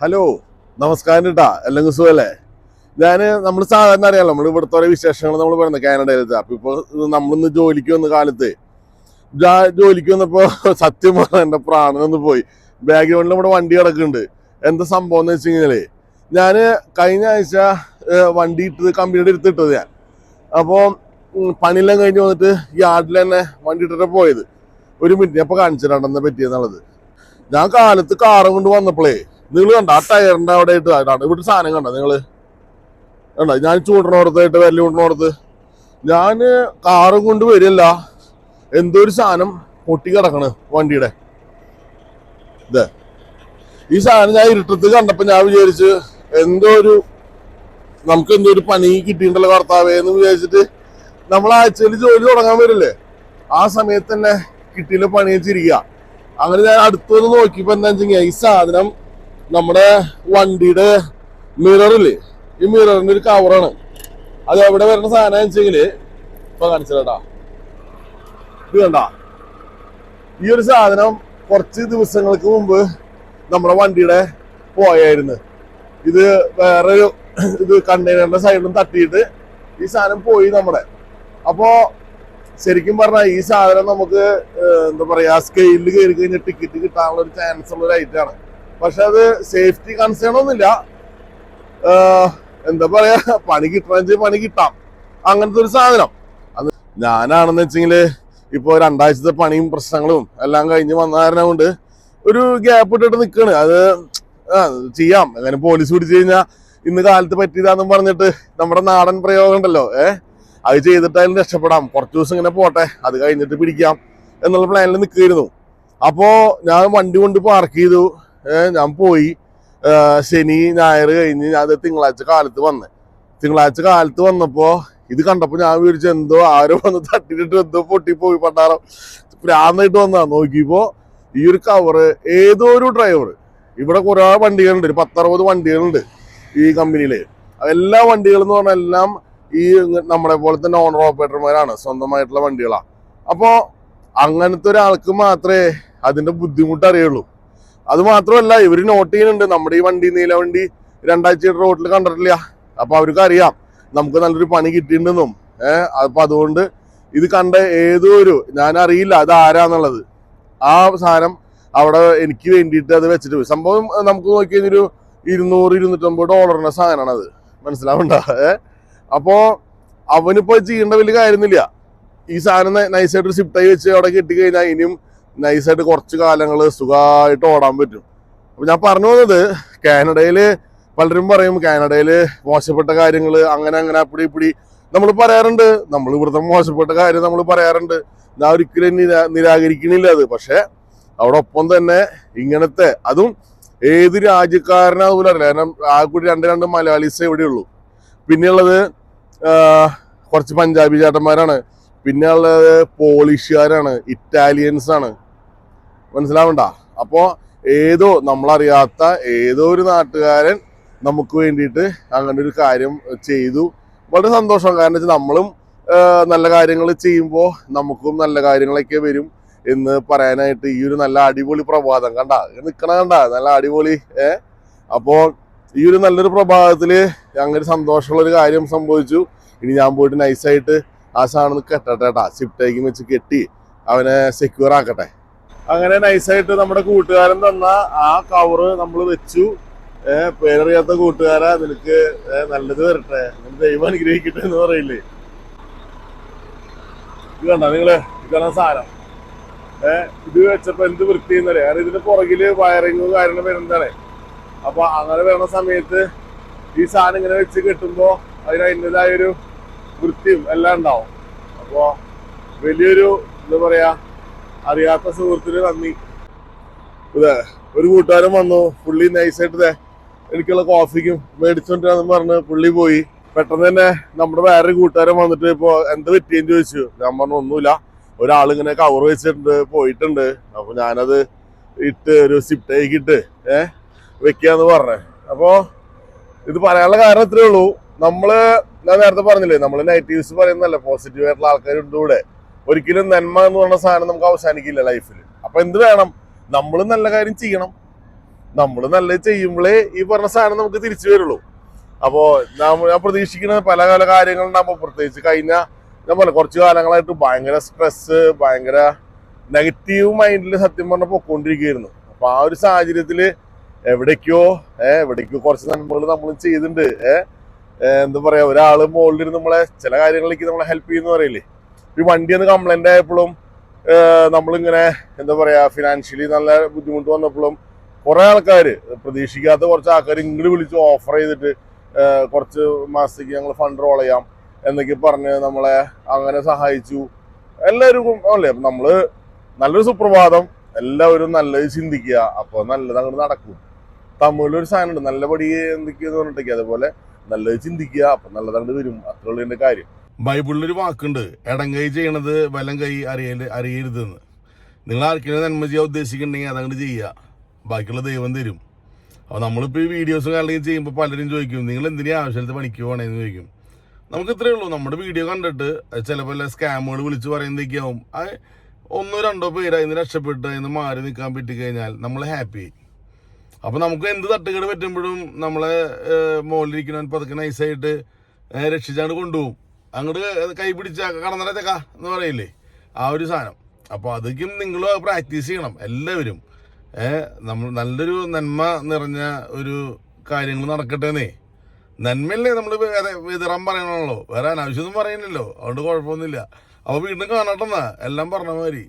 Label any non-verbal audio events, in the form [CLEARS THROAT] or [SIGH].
Hello നമസ്കാരം കേട്ടാ അല്ലെങ്കിൽ സുഖല്ലേ? ഞാൻ നമ്മൾ സാധാരണ അറിയാമല്ലോ നമ്മൾ ഇവിടുത്തെ ഓരോ വിശേഷങ്ങൾ നമ്മൾ പറയുന്നത് കാനഡയിലത്തെ. അപ്പൊ ഇപ്പൊ നമ്മളിന്ന് ജോലിക്ക് വന്ന കാലത്ത് ഞാൻ ജോലിക്ക് വന്നപ്പോ [LAUGHS] സത്യം പറഞ്ഞ എന്റെ പ്രാണൻ ഒന്ന് പോയി. ബാക്ക്ഗ്രൗണ്ടിൽ നമ്മുടെ വണ്ടി കിടക്കുന്നുണ്ട്. എന്താ സംഭവം എന്ന് വെച്ച് കഴിഞ്ഞാൽ ഞാൻ കഴിഞ്ഞ ആഴ്ച വണ്ടി ഇട്ടത് കമ്പനിയുടെ എടുത്തിട്ടത് ഞാൻ. അപ്പോൾ പണിയെല്ലാം കഴിഞ്ഞ് വന്നിട്ട് യാർഡിൽ തന്നെ വണ്ടി ഇട്ടിട്ട് പോയത്. ഒരു മിനിറ്റ് അപ്പൊ കാണിച്ചിട്ടുണ്ടെന്ന് പറ്റിയെന്നുള്ളത്. ഞാൻ കാലത്ത് കാറും കൊണ്ട് വന്നപ്പോഴേ നിങ്ങൾ കണ്ട? ആ ടയറിന്റെ അവിടെ ആയിട്ട് അതാണ് ഇവിടെ സാധനം കണ്ട നിങ്ങൾ? കണ്ട? ഞാൻ ചൂടണോടത്തായിട്ട് വെല്ലു ചൂടണോടത്ത് ഞാൻ കാറും കൊണ്ട് വരില്ല എന്തോ ഒരു സാധനം പൊട്ടി കിടക്കണ് വണ്ടിയുടെ. ഇതേ ഈ സാധനം ഞാൻ ഇരുട്ടത്ത് കണ്ടപ്പോ ഞാൻ വിചാരിച്ച് എന്തോ ഒരു നമുക്ക് എന്തോ ഒരു പണി കിട്ടിയിട്ടുണ്ടല്ലോ കർത്താവേ എന്ന് വിചാരിച്ചിട്ട് നമ്മൾ ആഴ്ചയിൽ ജോലി തുടങ്ങാൻ വരില്ലേ? ആ സമയത്ത് തന്നെ കിട്ടിയില്ല പണി വെച്ചിരിക്കുക. അങ്ങനെ ഞാൻ അടുത്തൊന്ന് നോക്കിയപ്പോ എന്താ വെച്ചാൽ ഈ സാധനം നമ്മുടെ വണ്ടിയുടെ മിററില്ലേ ഈ മിററിന്റെ ഒരു കവറാണ് അത് എവിടെ വരുന്ന സാധനം വെച്ചെങ്കിൽ ഇപ്പൊ കാണിച്ചതാ. ഇത് കണ്ട? ഈ ഒരു സാധനം കുറച്ച് ദിവസങ്ങൾക്ക് മുമ്പ് നമ്മുടെ വണ്ടിയുടെ പോയായിരുന്നു. ഇത് വേറൊരു [CLEARS THROAT] ഇത് കണ്ടെയ്നറിന്റെ സൈഡിലും തട്ടിയിട്ട് ഈ സാധനം പോയി നമ്മുടെ. അപ്പോ ശരിക്കും പറഞ്ഞാൽ ഈ സാധനം നമുക്ക് എന്താ പറയാ സ്കെയിലിൽ കയറി കഴിഞ്ഞാൽ ടിക്കറ്റ് കിട്ടാനുള്ള ഒരു ചാൻസ് ഉള്ള ഒരു ഐറ്റം ആണ്. പക്ഷെ അത് സേഫ്റ്റി കൺസേൺ ഒന്നുമില്ല. എന്താ പറയാ പണി കിട്ടണമെങ്കിൽ പണി കിട്ടാം. അങ്ങനത്തെ ഒരു സാധനം. അത് ഞാനാണെന്ന് വെച്ചെങ്കിൽ ഇപ്പൊ രണ്ടാഴ്ചത്തെ പണിയും പ്രശ്നങ്ങളും എല്ലാം കഴിഞ്ഞ് വന്ന കൊണ്ട് ഒരു ഗ്യാപ്പ് ഇട്ടിട്ട് നിൽക്കണ് അത് ചെയ്യാം. അങ്ങനെ പോലീസ് പിടിച്ചു കഴിഞ്ഞാൽ ഇന്ന് കാലത്ത് പറ്റിയതാന്നും പറഞ്ഞിട്ട് നമ്മുടെ നാടൻ പ്രയോഗം ഉണ്ടല്ലോ ഏഹ് അത് ചെയ്തിട്ടായാലും രക്ഷപ്പെടാം. കുറച്ച് ദിവസം ഇങ്ങനെ പോട്ടെ അത് കഴിഞ്ഞിട്ട് പിടിക്കാം എന്നുള്ള പ്ലാനിൽ നിൽക്കുകയായിരുന്നു അപ്പോൾ ഞാൻ വണ്ടി കൊണ്ട് പാർക്ക് ചെയ്തു. ഞാൻ പോയി. ശനി ഞായർ കഴിഞ്ഞ് ഞാൻ തിങ്കളാഴ്ച കാലത്ത് വന്ന്. തിങ്കളാഴ്ച കാലത്ത് വന്നപ്പോ ഇത് കണ്ടപ്പോ ഞാൻ വിചാരിച്ചു എന്തോ ആരോ വന്ന് തട്ടിയിട്ട് എന്തോ പൊട്ടി പോയി പണ്ടാറം പ്രാന്തായിട്ട് വന്നാ നോക്കിയപ്പോ ഈ ഒരു കവറ് ഏതോ ഒരു ഡ്രൈവർ ഇവിടെ കുറെ വണ്ടികളുണ്ട്. ഒരു പത്തറുപത് വണ്ടികളുണ്ട് ഈ കമ്പനിയിൽ എല്ലാ വണ്ടികളും എന്ന് പറഞ്ഞാൽ എല്ലാം ഈ നമ്മളെ പോലത്തെ നോൺ ഓപ്പറേറ്റർമാരാണ് സ്വന്തമായിട്ടുള്ള വണ്ടികളാ. അപ്പോ അങ്ങനത്തെ ഒരാൾക്ക് മാത്രമേ അതിന്റെ ബുദ്ധിമുട്ട് അറിയുള്ളൂ. അത് മാത്രമല്ല ഇവർ നോട്ട് ചെയ്യുന്നുണ്ട് നമ്മുടെ ഈ വണ്ടി നീല വണ്ടി രണ്ടാഴ്ച റോഡിൽ കണ്ടിട്ടില്ല. അപ്പൊ അവർക്ക് അറിയാം. നമുക്ക് നല്ലൊരു പണി കിട്ടിയിട്ടുണ്ടെന്നും ഏഹ് അപ്പൊ അതുകൊണ്ട് ഇത് കണ്ട ഏതോ ഒരു ഞാൻ അറിയില്ല അത് ആരാന്നുള്ളത്. ആ സാധനം അവിടെ എനിക്ക് വേണ്ടിയിട്ട് അത് വെച്ചിട്ട് പോയി. സംഭവം നമുക്ക് നോക്കി കഴിഞ്ഞൊരു ഇരുന്നൂറ് ഇരുന്നൂറ്റമ്പത് ഡോളറിന്റെ സാധനമാണ് അത് മനസ്സിലാവണ്ട അപ്പോ അവനിപ്പോ ചെയ്യേണ്ട വലിയ കാര്യമൊന്നുമില്ല. ഈ സാധനം നൈസായിട്ട് ഷിഫ്റ്റായി വെച്ച് അവിടെ കിട്ടിക്കഴിഞ്ഞാൽ ഇനിയും നൈസായിട്ട് കുറച്ച് കാലങ്ങൾ സുഖമായിട്ട് ഓടാൻ പറ്റും. അപ്പം ഞാൻ പറഞ്ഞു വന്നത് കാനഡയിൽ പലരും പറയും കാനഡയിൽ മോശപ്പെട്ട കാര്യങ്ങൾ അങ്ങനെ അങ്ങനെ അപ്പിടി ഇപ്പിടി. നമ്മൾ പറയാറുണ്ട് നമ്മൾ ഇവിടുത്തെ മോശപ്പെട്ട കാര്യം നമ്മൾ പറയാറുണ്ട്. ഞാൻ ഒരിക്കലും നിരാ നിരാകരിക്കണില്ല അത്. പക്ഷെ അവിടെ ഒപ്പം തന്നെ ഇങ്ങനത്തെ അതും ഏത് രാജ്യക്കാരനാ പോലും അറിയില്ല. കാരണം ആ കൂടി രണ്ട് രണ്ട് മലയാളീസേ ഇവിടെയുള്ളൂ പിന്നെയുള്ളത് കുറച്ച് പഞ്ചാബി ചേട്ടന്മാരാണ്. പിന്നെ ഉള്ളത് പോളിഷുകാരാണ് ഇറ്റാലിയൻസ് ആണ് മനസ്സിലാവണ്ട? അപ്പോ ഏതോ നമ്മളറിയാത്ത ഏതോ ഒരു നാട്ടുകാരൻ നമുക്ക് വേണ്ടിയിട്ട് അങ്ങനെ ഒരു കാര്യം ചെയ്തു. വളരെ സന്തോഷം. കാരണം വെച്ചാൽ നമ്മളും നല്ല കാര്യങ്ങൾ ചെയ്യുമ്പോൾ നമുക്കും നല്ല കാര്യങ്ങളൊക്കെ വരും എന്ന് പറയാനായിട്ട് ഈ ഒരു നല്ല അടിപൊളി പ്രഭാതം കണ്ട? നിൽക്കണ കണ്ട? നല്ല അടിപൊളി ഏ? അപ്പോ ഈ ഒരു നല്ലൊരു പ്രഭാതത്തിൽ അങ്ങനെ സന്തോഷമുള്ള ഒരു കാര്യം സംഭവിച്ചു. ഇനി ഞാൻ പോയിട്ട് നൈസായിട്ട് ആ സാധനം കെട്ടട്ടെ കേട്ടാ സിപ്റ്റേക്കും വെച്ച് കെട്ടി അവനെ സെക്യൂർ ആക്കട്ടെ. അങ്ങനെ നൈസായിട്ട് നമ്മുടെ കൂട്ടുകാരൻ തന്ന ആ കവറ് നമ്മൾ വെച്ചു. പേരറിയാത്ത കൂട്ടുകാരാ നിനക്ക് നല്ലത് വരട്ടെ. ദൈവം അനുഗ്രഹിക്കട്ടെ എന്ന് പറയില്ലേ? ഇത് കണ്ട നിങ്ങൾ? ഇതാണ് സാധനം ഏഹ് ഇത് വെച്ചപ്പോ എന്ത് വൃത്തി എന്നറിയാം? കാരണം ഇതിന്റെ പുറകിൽ വയറിങ് കാര്യങ്ങൾ വരുന്നതാണ്. അപ്പൊ അങ്ങനെ വരുന്ന സമയത്ത് ഈ സാധനം ഇങ്ങനെ വെച്ച് കെട്ടുമ്പോ അതിന് അതിന്റെതായൊരു വൃത്തിയും എല്ലാം ഉണ്ടാവും. അപ്പോ വലിയൊരു എന്താ പറയാ അറിയാത്ത സുഹൃത്തിന് നന്ദി. ഇതേ ഒരു കൂട്ടുകാരൻ വന്നു പുള്ളി നൈസായിട്ട് എനിക്കുള്ള കോഫിക്കും മേടിച്ചോണ്ടിരാന്ന് പറഞ്ഞ് പുള്ളി പോയി. പെട്ടെന്ന് തന്നെ നമ്മുടെ വേറൊരു കൂട്ടുകാരൻ വന്നിട്ട് ഇപ്പൊ എന്താ പറ്റിയെന്ന് ചോദിച്ചു. ഞാൻ പറഞ്ഞു ഒന്നുമില്ല ഒരാളിങ്ങനെ കവർ വെച്ചിട്ടുണ്ട് പോയിട്ടുണ്ട്. അപ്പൊ ഞാനത് ഇട്ട് ഒരു സിപ്റ്റേക്ക് ഇട്ട് ഏഹ് വെക്കാന്ന് പറഞ്ഞേ. അപ്പോ ഇത് പറയാനുള്ള കാരണം ഇത്രേ ഉള്ളൂ. നമ്മൾ ഞാൻ നേരത്തെ പറഞ്ഞില്ലേ നമ്മൾ നെഗറ്റീവ്സ് പറയുന്നല്ലേ പോസിറ്റീവ് ആയിട്ടുള്ള ആൾക്കാരുണ്ട് ഇവിടെ. ഒരിക്കലും നന്മ എന്ന് പറഞ്ഞ സാധനം നമുക്ക് അവസാനിക്കില്ല ലൈഫിൽ അപ്പൊ എന്ത് വേണം? നമ്മൾ നല്ല കാര്യം ചെയ്യണം. നമ്മൾ നല്ലത് ചെയ്യുമ്പോഴേ ഈ പറഞ്ഞ സാധനം നമുക്ക് തിരിച്ചു വരുള്ളൂ. അപ്പോ ഞാൻ പ്രതീക്ഷിക്കുന്ന പല പല കാര്യങ്ങളുണ്ടാകുമ്പോൾ പ്രത്യേകിച്ച് കഴിഞ്ഞ ഞാൻ പറഞ്ഞു കുറച്ച് കാലങ്ങളായിട്ട് ഭയങ്കര സ്ട്രെസ് ഭയങ്കര നെഗറ്റീവ് മൈൻഡിൽ സത്യം പറഞ്ഞ പൊക്കോണ്ടിരിക്കുകയായിരുന്നു. അപ്പൊ ആ ഒരു സാഹചര്യത്തിൽ എവിടേക്കോ ഏഹ് എവിടേക്കോ കുറച്ച് നന്മകൾ നമ്മൾ ചെയ്തിട്ടുണ്ട്. ഏഹ് എന്താ പറയാ ഒരാൾ മുകളിൽ നമ്മളെ ചില കാര്യങ്ങളിലേക്ക് നമ്മളെ ഹെൽപ്പ് ചെയ്യുന്ന പറയില്ലേ? ഈ വണ്ടി ഒന്ന് കംപ്ലൈന്റ് ആയപ്പോഴും നമ്മളിങ്ങനെ എന്താ പറയുക ഫിനാൻഷ്യലി നല്ല ബുദ്ധിമുട്ട് വന്നപ്പോഴും കുറെ ആൾക്കാർ പ്രതീക്ഷിക്കാത്ത കുറച്ച് ആൾക്കാർ ഇങ്ങോട്ട് വിളിച്ച് ഓഫർ ചെയ്തിട്ട് കുറച്ച് മാസത്തേക്ക് ഞങ്ങൾ ഫണ്ട് റോൾ ചെയ്യാം എന്നൊക്കെ പറഞ്ഞ് നമ്മളെ അങ്ങനെ സഹായിച്ചു. എല്ലാവരും അല്ലേ നമ്മൾ നല്ലൊരു സുപ്രഭാതം എല്ലാവരും നല്ലത് ചിന്തിക്കുക അപ്പോൾ നല്ലത് അങ്ങോട്ട് നടക്കും. തമിഴിലൊരു സാധനമുണ്ട് നല്ലപടി നല്ല പടി എന്തൊക്കെയെന്ന് പറഞ്ഞിട്ടേക്ക് അതുപോലെ നല്ലത് ചിന്തിക്കുക അപ്പം നല്ലത് അങ്ങോട്ട് വരും. അത്രയുള്ള എന്റെ കാര്യം. ബൈബിളിലൊരു വാക്കുണ്ട് ഇടം കൈ ചെയ്യണത് വലം കൈ അറിയൽ അറിയരുതെന്ന്. നിങ്ങൾ ആർക്കെങ്കിലും നന്മ ചെയ്യാൻ ഉദ്ദേശിക്കുന്നുണ്ടെങ്കിൽ അതങ്ങോട്ട് ചെയ്യുക. ബാക്കിയുള്ള ദൈവം തരും. അപ്പോൾ നമ്മളിപ്പോൾ ഈ വീഡിയോസും കാര്യങ്ങളും ചെയ്യുമ്പോൾ പലരും ചോദിക്കും നിങ്ങൾ എന്തിനാ ആവശ്യത്തെ പണിക്ക് പോകണേന്ന് ചോദിക്കും. നമുക്ക് ഇത്രയേ ഉള്ളൂ. നമ്മുടെ വീഡിയോ കണ്ടിട്ട് ചിലപ്പോൾ സ്കാമുകൾ വിളിച്ച് പറയുന്നതൊക്കെയാവും അത് ഒന്നോ രണ്ടോ പേര് അതിന് രക്ഷപ്പെട്ട് അതിന് മാറി നിൽക്കാൻ പറ്റിക്കഴിഞ്ഞാൽ നമ്മൾ ഹാപ്പി അപ്പോൾ നമുക്ക് എന്ത് തട്ടുകേട് പറ്റുമ്പോഴും നമ്മളെ മുകളിലിരിക്കുന്നവൻ പതുക്കെ നൈസായിട്ട് രക്ഷിച്ചാണ്ട് കൊണ്ടുപോകും. അങ്ങോട്ട് കൈ പിടിച്ച കടന്നടച്ചക്ക എന്ന് പറയില്ലേ? ആ ഒരു സാധനം. അപ്പോൾ അതൊക്കെയും നിങ്ങൾ പ്രാക്ടീസ് ചെയ്യണം എല്ലാവരും. നമ്മൾ നല്ലൊരു നന്മ നിറഞ്ഞ ഒരു കാര്യങ്ങൾ നടക്കട്ടെന്നേ. നന്മയല്ലേ നമ്മൾ വിതറാൻ പറയണല്ലോ വേറെ അനാവശ്യമൊന്നും പറയുന്നില്ലല്ലോ അതുകൊണ്ട് കുഴപ്പമൊന്നുമില്ല. അപ്പോൾ വീണ്ടും കാണട്ടെന്നാ. എല്ലാം പറഞ്ഞ മാതിരി.